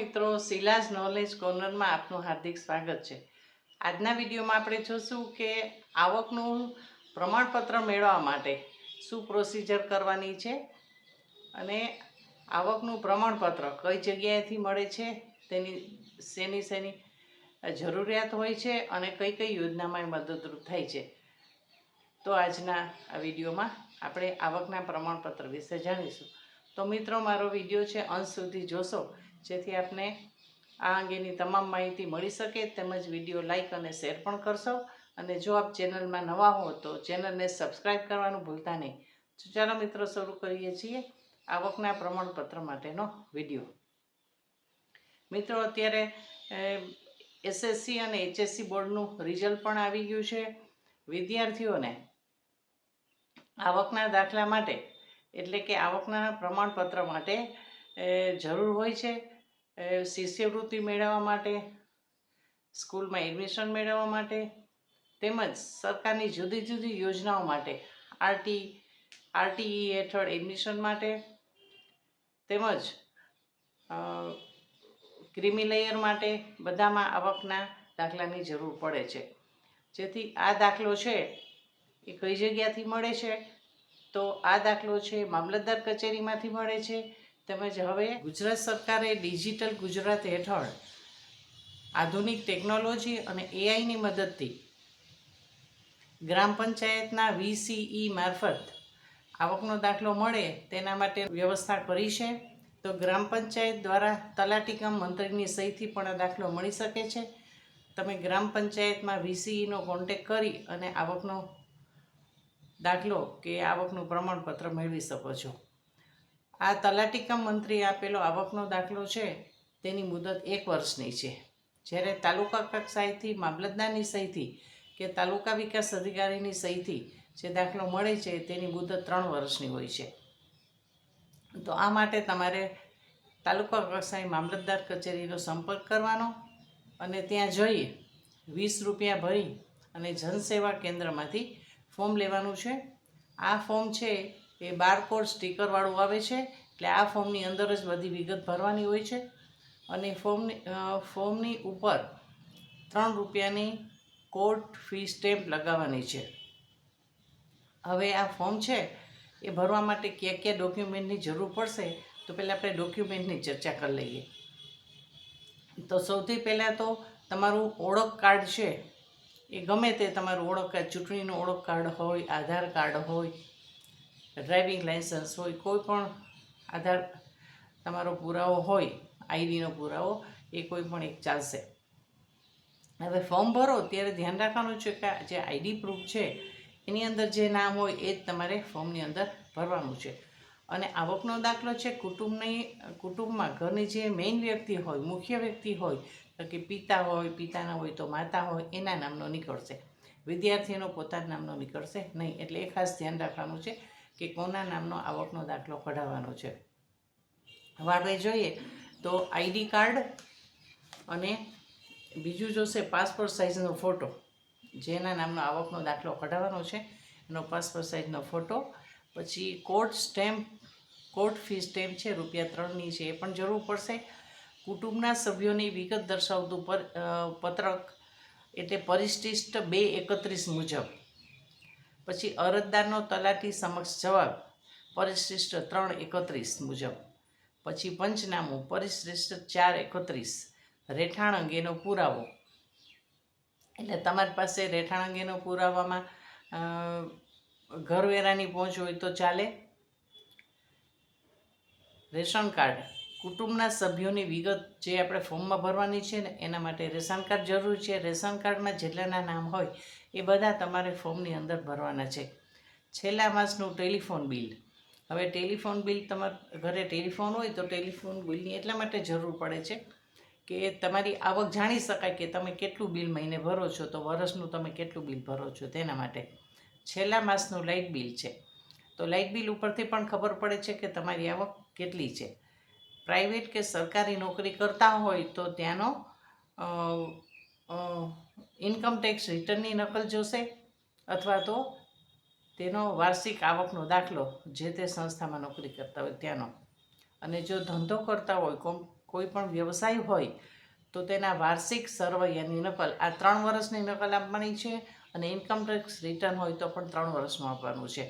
મિત્રો શિલાજ નોલેજ કોર્નરમાં આપનું હાર્દિક સ્વાગત છે. આજના વિડીયોમાં આપણે જોશું કે આવકનું પ્રમાણપત્ર મેળવવા માટે શું પ્રોસિજર કરવાની છે અને આવકનું પ્રમાણપત્ર કઈ જગ્યાએથી મળે છે, તેની, શેની શેની જરૂરિયાત હોય છે અને કઈ કઈ યોજનામાં મદદરૂપ થાય છે. તો આજના આ વિડીયોમાં આપણે આવકના પ્રમાણપત્ર વિશે જાણીશું. તો મિત્રો, મારો વીડિયો છે અંત સુધી જોશો. જેથી આપને આ અંગેની તમામ માહિતી મળી શકે. તેમજ વીડિયો લાઈક અને શેર પણ કરશો. અને જો આપ ચેનલમાં નવા હો તો ચેનલને સબસ્ક્રાઈબ કરવાનું ભૂલતા નહીં. તો ચાલો મિત્રો, શરૂ કરીએ છીએ આવકના પ્રમાણપત્ર માટેનો વીડિયો. મિત્રો, અત્યારે એસએસસી અને એચએસસી બોર્ડનું રિઝલ્ટ પણ આવી ગયું છે. વિદ્યાર્થીઓને આવકના દાખલા માટે, એટલે કે આવકના પ્રમાણપત્ર માટે જરૂર હોય છે. શિષ્યવૃત્તિ મેળવવા માટે, સ્કૂલમાં એડમિશન મેળવવા માટે, તેમજ સરકારની જુદી જુદી યોજનાઓ માટે આરટી આરટીઈ હેઠળ એડમિશન માટે, તેમજ ક્રિમી લેયર માટે બધામાં આવકના દાખલાની જરૂર પડે છે. જેથી આ દાખલો છે એ કઈ જગ્યાથી મળે છે? તો આ દાખલો છે મામલતદાર કચેરીમાંથી મળે છે. તેમજ હવે ગુજરાત સરકારે ડિજિટલ ગુજરાત હેઠળ આધુનિક ટેકનોલોજી અને એઆઈની મદદથી ગ્રામ પંચાયતના વીસીઈ મારફત આવકનો દાખલો મળે તેના માટે વ્યવસ્થા કરી છે. તો ગ્રામ પંચાયત દ્વારા તલાટીકમ મંત્રીની સહીથી પણ દાખલો મળી શકે છે. તમે ગ્રામ પંચાયતમાં વીસીઈનો કોન્ટેક કરી અને આવકનો દાખલો કે આવકનું પ્રમાણપત્ર મેળવી શકો છો. આ તલાટીકમ મંત્રી આપેલો આવકનો દાખલો છે, તેની મુદત એક વર્ષની છે. જ્યારે તાલુકા કક્ષાએથી, મામલતદારની સહીથી કે તાલુકા વિકાસ અધિકારીની સહીથી જે દાખલો મળે છે, તેની મુદત ત્રણ વર્ષની હોય છે. તો આ માટે તમારે તાલુકા કક્ષાએ મામલતદાર કચેરીનો સંપર્ક કરવાનો અને ત્યાં જઈ વીસ રૂપિયા ભરી અને જનસેવા કેન્દ્રમાંથી ફોર્મ લેવાનું છે. આ ફોર્મ છે એ બારકોડ સ્ટીકરવાળું આવે છે, એટલે આ ફોર્મની અંદર જ બધી વિગત ભરવાની હોય છે. અને ફોર્મની ફોર્મની ઉપર ત્રણ રૂપિયાની કોર્ટ ફી સ્ટેમ્પ લગાવવાની છે. હવે આ ફોર્મ છે, એ ભરવા માટે કયા કયા ડોક્યુમેન્ટની જરૂર પડશે, તો પહેલાં આપણે ડોક્યુમેન્ટની ચર્ચા કરી લઈએ. તો સૌથી પહેલાં તો તમારું ઓળખ કાર્ડ છે, એ ગમે તે તમારું ઓળખ કાર્ડ ચૂંટણીનું ઓળખ કાર્ડ હોય, આધાર કાર્ડ હોય ડ્રાઇવિંગ લાઇસન્સ હોય, કોઈ પણ આધાર તમારો પુરાવો હોય, આઈડીનો પુરાવો, એ કોઈ પણ એક ચાલશે. હવે ફોર્મ ભરો, ત્યારે ધ્યાન રાખવાનું છે કે જે આઈડી પ્રૂફ છે, એની અંદર જે નામ હોય, એ જ તમારે ફોર્મની અંદર ભરવાનું છે. અને આવકનો દાખલો છે, કુટુંબની, કુટુંબમાં ઘરની જે મેઇન વ્યક્તિ હોય, મુખ્ય વ્યક્તિ હોય, તો કે પિતા હોય, પિતાના હોય, તો માતા હોય, એના નામનો નીકળશે. વિદ્યાર્થીનો પોતાના નામનો નીકળશે નહીં, એટલે એ ખાસ ધ્યાન રાખવાનું છે કે કોના નામનો આવકનો દાખલો કઢાવવાનો છે. હવે આપણે જોઈએ તો આઈડી કાર્ડ અને બીજું જોશે પાસપોર્ટ સાઇઝનો ફોટો. જેના નામનો આવકનો દાખલો કઢાવવાનો છે. એનો પાસપોર્ટ સાઇઝનો ફોટો. પછી court stamp court fee stamp છે, રૂપિયા ત્રણની છે, એ પણ જરૂર પડશે. કુટુંબના સભ્યોની વિગત દર્શાવતું પત્રક એટલે પરિશિષ્ટ બે એકત્રીસ મુજબ. પછી અરજદારનો તલાટી સમક્ષ જવાબ પરિશ્રેષ્ઠ ત્રણ એકત્રીસ મુજબ. પછી પંચનામું પરિશ્રેષ્ઠ ચાર એકત્રીસ. રહેઠાણ અંગેનો પુરાવો. એટલે તમારી પાસે રહેઠાણ અંગેનો પુરાવામાં ઘરવેરાની પહોંચ હોય તો ચાલે. Ration card. કુટુંબના સભ્યોની વિગત જે આપણે ફોર્મમાં ભરવાની છે ને, એના માટે રેશન કાર્ડ જરૂરી છે. રેશન કાર્ડમાં જેટલાના નામ હોય એ બધા તમારે ફોર્મની અંદર ભરવાના છે. છેલ્લા માસનું ટેલિફોન બિલ. હવે ટેલિફોન બિલ તમારા ઘરે ટેલિફોન હોય તો ટેલિફોન બિલની એટલા માટે જરૂર પડે છે કે તમારી આવક જાણી શકાય કે તમે કેટલું બિલ મહિને ભરો છો, તો વર્ષનું તમે કેટલું બિલ ભરો છો તેના માટે. છેલ્લા માસનું લાઇટ બિલ છે. તો લાઇટ બિલ ઉપરથી પણ ખબર પડે છે કે તમારી આવક કેટલી છે. પ્રાઇવેટ કે સરકારી નોકરી કરતા હોય તો ત્યાંનો ઇન્કમ ટેક્સ રિટર્નની નકલ જોશે અથવા તો તેનો વાર્ષિક આવકનો દાખલો જે તે સંસ્થામાં નોકરી કરતા હોય ત્યાંનો. અને જો ધંધો કરતા હોય કોઈ પણ વ્યવસાય હોય, તો તેના વાર્ષિક સરવૈયાની નકલ, આ ત્રણ વર્ષની નકલ આપવાની છે અને ઇન્કમ ટેક્સ રિટર્ન હોય તો પણ ત્રણ વર્ષનું આપવાનું છે.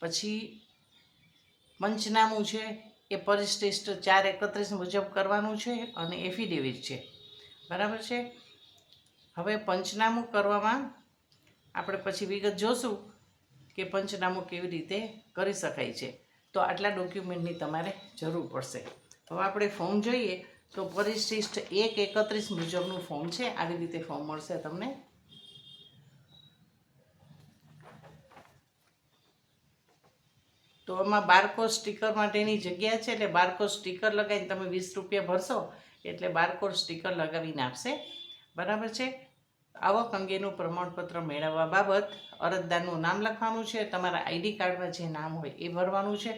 પછી પંચનામું છે, એ પરિશિષ્ટ ચાર એકત્રીસ મુજબ કરવાનું છે અને એફિડેવિટ છે. બરાબર છે? હવે પંચનામું કરવામાં આપણે પછી વિગત જોશું કે પંચનામું કેવી રીતે કરી શકાય છે. તો આટલા ડોક્યુમેન્ટની તમારે જરૂર પડશે. હવે આપણે ફોર્મ જોઈએ તો પરિશિષ્ટ એક એકત્રીસ મુજબનું ફોર્મ છે. આવી રીતે ફોર્મ મળશે તમને. તો એમાં બારકોડ સ્ટીકર માટેની જગ્યા છે, એટલે બારકોડ સ્ટીકર લગાવીને તમે વીસ રૂપિયા ભરશો, એટલે બારકોડ સ્ટીકર લગાવીને આપશે. બરાબર છે? આવક અંગેનું પ્રમાણપત્ર મેળવવા બાબત અરજદારનું નામ લખવાનું છે, તમારા આઈડી કાર્ડમાં જે નામ હોય એ ભરવાનું છે,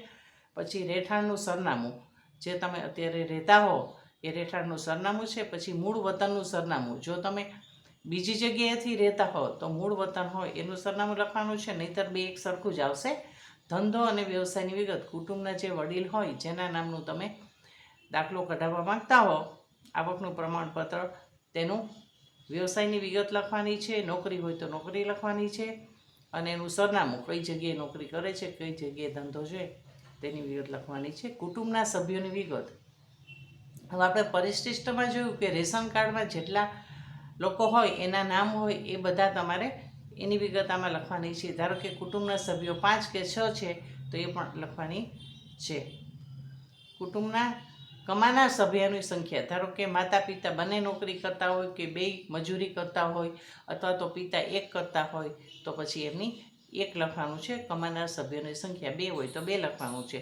પછી રહેઠાણનું સરનામું. જે તમે અત્યારે રહેતા હો એ રહેઠાણનું સરનામું છે, પછી મૂળ વતનનું સરનામું. જો તમે બીજી જગ્યાએથી રહેતા હો તો મૂળ વતન હોય એનું સરનામું લખવાનું છે, નહીંતર બે એક સરખું જ આવશે. ધંધો અને વ્યવસાયની વિગત. કુટુંબના જે વડીલ હોય, જેના નામનું તમે દાખલો કઢાવવા માંગતા હો, આવકનું પ્રમાણપત્ર, તેનું વ્યવસાયની વિગત લખવાની છે, નોકરી હોય તો નોકરી લખવાની છે, અને એનું સરનામું, કઈ જગ્યાએ નોકરી કરે છે, કઈ જગ્યાએ ધંધો છે, તેની વિગત લખવાની છે. કુટુંબના સભ્યોની વિગત. હવે આપણે પરિશિષ્ટમાં જોયું કે રેશન કાર્ડમાં જેટલા લોકો હોય, એના નામ હોય, એ બધા તમારે એની વિગત આમાં લખવાની છે. ધારો કે કુટુંબના સભ્યો પાંચ કે છ છે, તો એ પણ લખવાની છે. કુટુંબના કમાના સભ્યોની સંખ્યા, ધારો કે માતા પિતા બંને નોકરી કરતા હોય કે બે મજૂરી કરતા હોય અથવા તો પિતા એક કરતા હોય, તો પછી એમની એક લખવાનું છે. કમાનાર સભ્યોની સંખ્યા બે હોય તો બે લખવાનું છે.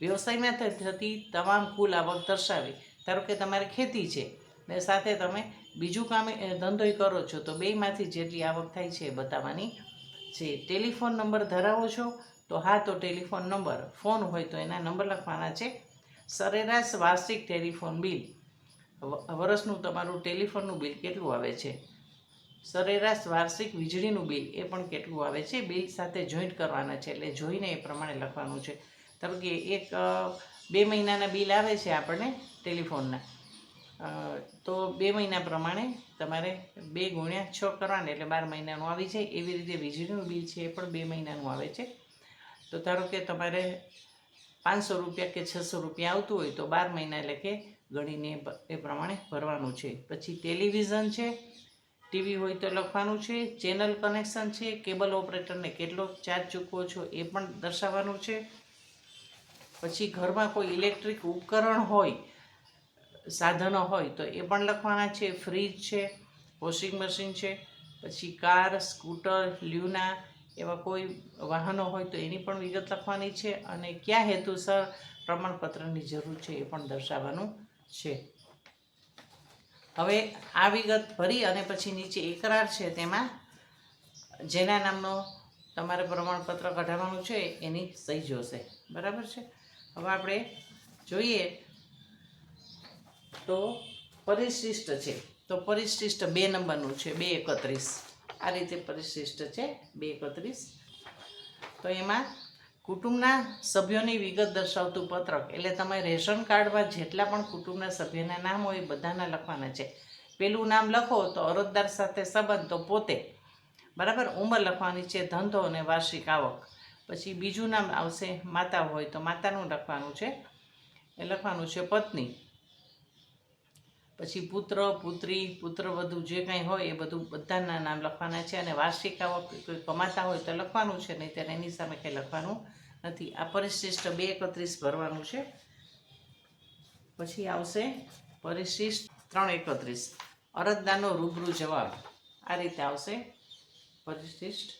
વ્યવસાયમાં થતી તમામ કુલ આવક દર્શાવી. ધારો કે તમારે ખેતી છે ને સાથે તમે બીજું કામ ધંધોય કરો છો, તો બેમાંથી જેટલી આવક થાય છે એ બતાવવાની છે. ટેલિફોન નંબર ધરાવો છો, તો હા, તો ટેલિફોન નંબર. ફોન હોય તો એના નંબર લખવાના છે. સરેરાશ વાર્ષિક ટેલિફોન બિલ. વર્ષનું તમારું ટેલિફોનનું બિલ કેટલું આવે છે? સરેરાશ વાર્ષિક વીજળીનું બિલ એ પણ કેટલું આવે છે? બિલ સાથે જોઈન્ટ કરવાના છે, એટલે જોઈને એ પ્રમાણે લખવાનું છે. ધારો કે એક બે મહિનાના બિલ આવે છે આપણને ટેલિફોનના. તો બે મહિના પ્રમાણે તમારે બે ગુણ્યા છ કરવાના એટલે બાર મહિનાનું આવી જાય. એવી રીતે વીજળીનું બિલ છે એ પણ બે મહિનાનું આવે છે. તો ધારો કે તમારે પાંચસો રૂપિયા કે છસો રૂપિયા આવતું હોય તો બાર મહિના એટલે કે ગણીને એ પ્રમાણે ભરવાનું છે. પછી ટેલિવિઝન છે, ટીવી હોય તો લખવાનું છે, ચેનલ કનેક્શન છે, કેબલ ઓપરેટરને કેટલો ચાર્જ ચૂકવો છો એ પણ દર્શાવવાનું છે. પછી ઘરમાં કોઈ ઇલેક્ટ્રિક ઉપકરણ હોય સાધનો હોય તો એ પણ લખવાના છે, ફ્રીજ છે, વોશિંગ મશીન છે, પછી કાર, સ્કૂટર, લ્યુના એવા કોઈ વાહનો હોય તો એની પણ વિગત લખવાની છે અને કયા હેતુસર પ્રમાણપત્રની જરૂર છે એ પણ દર્શાવવાનું છે. હવે આ વિગત ભરી અને પછી નીચે એકરાર છે તેમાં જેના નામનો તમારે પ્રમાણપત્ર કઢાવવાનું છે એની સહી જોશે. બરાબર છે? હવે આપણે જોઈએ તો પરિશિષ્ટ છે. તો પરિશિષ્ટ બે નંબરનું છે, બે એકત્રીસ. આ રીતે પરિશિષ્ટ છે, બે એકત્રીસ. તો એમાં કુટુંબના સભ્યોની વિગત દર્શાવતું પત્રક, એટલે તમે રેશન કાર્ડમાં જેટલા પણ કુટુંબના સભ્યના નામ હોય બધાના લખવાના છે. પેલું નામ લખો તો અરજદાર સાથે સંબંધ તો પોતે. બરાબર? ઉંમર લખવાની છે, ધંધો અને વાર્ષિક આવક. પછી બીજું નામ આવશે, માતા હોય તો માતાનું લખવાનું છે. એ લખવાનું છે પત્ની. પછી પુત્ર, પુત્રી, પુત્રવધુ જે કંઈ હોય એ બધું બધાના નામ લખવાના છે અને વાર્ષિક આવક કોઈ કમાતા હોય તો લખવાનું છે નહીં ત્યારે એની સામે કંઈ લખવાનું નથી. આ પરિશિષ્ટ બે એકત્રીસ ભરવાનું છે. પછી આવશે પરિશિષ્ટ ત્રણ એકત્રીસ. અરજદારનો રૂબરૂ જવાબ. આ રીતે આવશે પરિશિષ્ટ.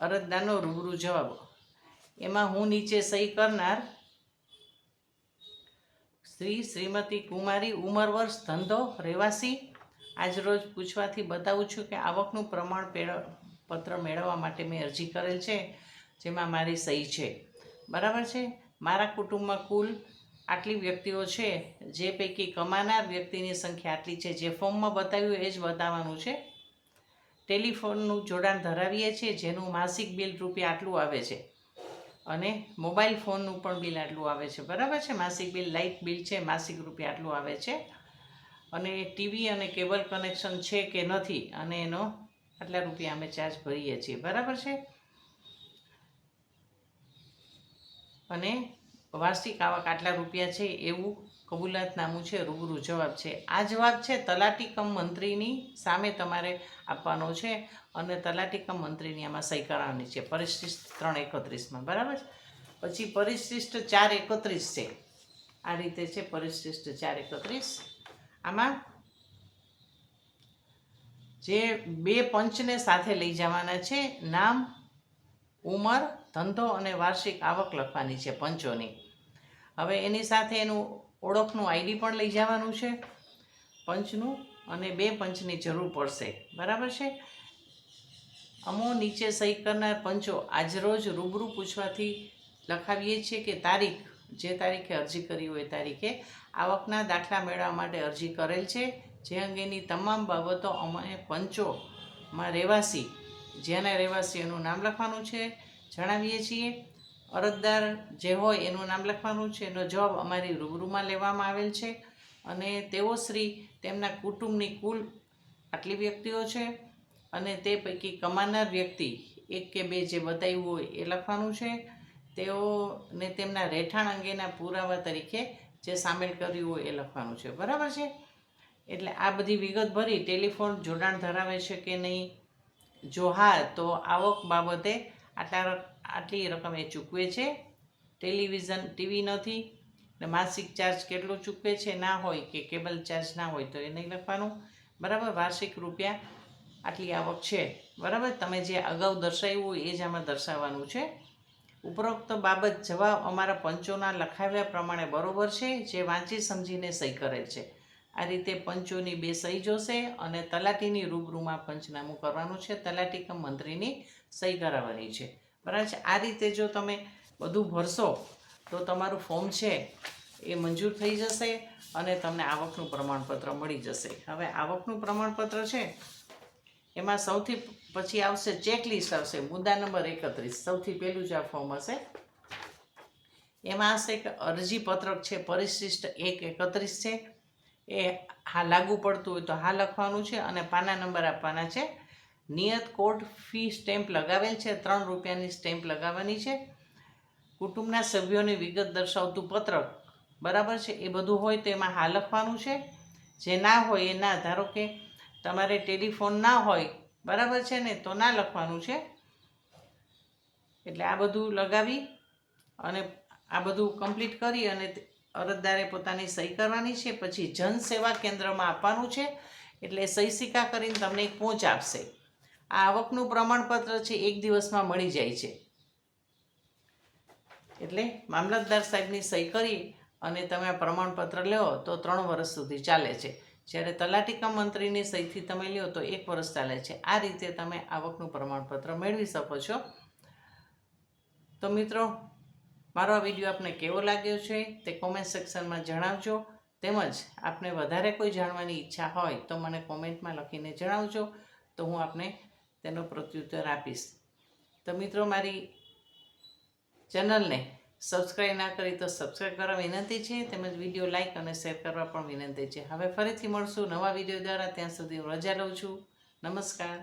અરજદારનો રૂબરૂ જવાબ. એમાં હું નીચે સહી કરનાર શ્રી શ્રીમતી કુમારી ઉંમર વર્ષ ધંધો રહેવાસી. આજરોજ પૂછવાથી બતાવું છું કે આવકનું પ્રમાણ પત્ર મેળવવા માટે મેં અરજી કરેલ છે, જેમાં મારી સહી છે. બરાબર છે? મારા કુટુંબમાં કુલ આટલી વ્યક્તિઓ છે, જે પૈકી કમાનાર વ્યક્તિની સંખ્યા આટલી છે. જે ફોર્મમાં બતાવ્યું એ જ બતાવવાનું છે. ટેલિફોનનું જોડાણ ધરાવીએ છીએ, જેનું માસિક બિલ રૂપિયા આટલું આવે છે. અને મોબાઈલ ફોનનું પણ બિલ આટલું આવે છે. બરાબર છે? માસિક બિલ લાઇટ બિલ છે, માસિક રૂપિયા આટલું આવે છે. અને ટીવી અને કેબલ કનેક્શન છે કે નથી, અને એનો આટલા રૂપિયા અમે ચાર્જ ભરીએ છીએ. બરાબર છે? અને વાર્ષિક આવક આટલા રૂપિયા છે એવું કબૂલાતનામું છે, રૂબરૂ જવાબ છે. આ જવાબ છે, તલાટી કમ મંત્રીની સામે તમારે આપવાનો છે અને તલાટી કમ મંત્રીની આમાં સહી કરાવવાની છે. પરિશિષ્ટ ત્રણ એકત્રીસમાં, બરાબર પછી પરિશિષ્ટ ચાર એકત્રીસ છે. આ રીતે છે, પરિશિષ્ટ ચાર એકત્રીસ. આમાં જે બે પંચને સાથે લઈ જવાના છે, નામ, ઉંમર, ધંધો અને વાર્ષિક આવક લખવાની છે પંચોની. હવે એની સાથે એનું ઓળખનું આઈડી પણ લઈ જવાનું છે, પંચનું અને બે પંચની જરૂર પડશે. બરાબર છે? અમો નીચે સહી કરનાર પંચો આજરોજ રૂબરૂ પૂછવાથી લખાવીએ છીએ કે તારીખ, જે તારીખે અરજી કરી હોય તારીખે આવકના દાખલા મેળવવા માટે અરજી કરેલ છે. જે અંગેની તમામ બાબતો અમે પંચોમાં રહેવાસી, જેના રહેવાસીઓનું નામ લખવાનું છે, જણાવીએ છીએ. અરજદાર જે હોય એનું નામ લખવાનું છે. એનો જવાબ અમારી રૂબરૂમાં લેવામાં આવેલ છે અને તેઓ શ્રી તેમના કુટુંબની કુલ આટલી વ્યક્તિઓ છે અને તે પૈકી કમાનાર વ્યક્તિ એક કે બે જે બતાવ્યું હોય એ લખવાનું છે. તેઓને તેમના રહેઠાણ અંગેના પુરાવા તરીકે જે સામેલ કર્યું હોય એ લખવાનું છે. બરાબર છે? એટલે આ બધી વિગત ભરી ટેલિફોન જોડાણ ધરાવે છે કે નહીં? જો હા, તો આવક બાબતે આટલા આટલી રકમ એ ચૂકવે છે. ટેલિવિઝન, ટીવી નથી. ને માસિક ચાર્જ કેટલો ચૂકવે છે ના હોય કે કેબલ ચાર્જ ના હોય તો એ નહીં લખવાનું. બરાબર? વાર્ષિક રૂપિયા આટલી આવક છે. બરાબર? તમે જે અગાઉ દર્શાવ્યું હોય એ જ આમાં દર્શાવવાનું છે. ઉપરોક્ત બાબત જવાબ અમારા પંચોના લખાવ્યા પ્રમાણે બરોબર છે, જે વાંચી સમજીને સહી કરેલ છે. આ રીતે પંચોની બે સહી જોશે અને તલાટીની રૂબરૂમાં પંચનામું કરવાનું છે. તલાટી કમ મંત્રીની સહી કરાવવાની છે. બરાબર છે? આ રીતે જો તમે બધું ભરશો, તો તમારું ફોર્મ છે એ મંજૂર થઈ જશે અને તમને આવકનું પ્રમાણપત્ર મળી જશે. હવે આવકનું પ્રમાણપત્ર છે, એમાં સૌથી પછી આવશે ચેકલિસ્ટ આવશે, મુદ્દા નંબર એકત્રીસ. સૌથી પહેલું જ આ ફોર્મ હશે, એમાં હશે કે અરજી પત્રક છે, પરિશિષ્ટ એક એકત્રીસ છે, એ હા લાગુ પડતું હોય તો હા લખવાનું છે અને પાના નંબર આપવાના છે નિયત કોર્ટ ફી સ્ટેમ્પ લગાવેલ છે, ત્રણ રૂપિયાની સ્ટેમ્પ લગાવવાની છે. કુટુંબના સભ્યોની વિગત દર્શાવતું પત્રક બરાબર છે? એ બધું હોય તો એમાં હા લખવાનું છે. જે ના હોય એ ના. ધારો કે તમારે ટેલિફોન ના હોય, બરાબર છે ને? તો ના લખવાનું છે. એટલે આ બધું લગાવી અને આ બધું કમ્પ્લીટ કરી અને અરજદારે પોતાની સહી કરવાની છે. પછી જન સેવા કેન્દ્રમાં આપવાનું છે. એટલે સહી સિક્કા કરીને તમને એક પહોંચ આપશે. આ આવકનું પ્રમાણપત્ર છે એક દિવસમાં મળી જાય છે. એટલે મામલતદાર સાહેબની સહી કરી અને તમે આ પ્રમાણપત્ર લો તો ત્રણ વર્ષ સુધી ચાલે છે. જ્યારે તલાટી કમ મંત્રીની સહીથી તમે લ્યો તો એક વર્ષ ચાલે છે. આ રીતે તમે આવકનું પ્રમાણપત્ર મેળવી શકો છો. તો મિત્રો, મારો આ વીડિયો આપને કેવો લાગ્યો છે તે કોમેન્ટ સેક્શનમાં જણાવજો. તેમજ આપને વધારે કોઈ જાણવાની ઈચ્છા હોય તો મને કોમેન્ટમાં લખીને જણાવજો. તો હું આપને તેનો પ્રત્યુત્તર આપીશ. તો મિત્રો, મારી ચેનલને સબસ્ક્રાઈબ ના કરી તો સબસ્ક્રાઈબ કરવા વિનંતી છે. તેમજ વીડિયો લાઇક અને શેર કરવા પણ વિનંતી છે. હવે ફરીથી મળશું નવા વીડિયો દ્વારા. ત્યાં સુધી હું રજા લઉં છું. નમસ્કાર.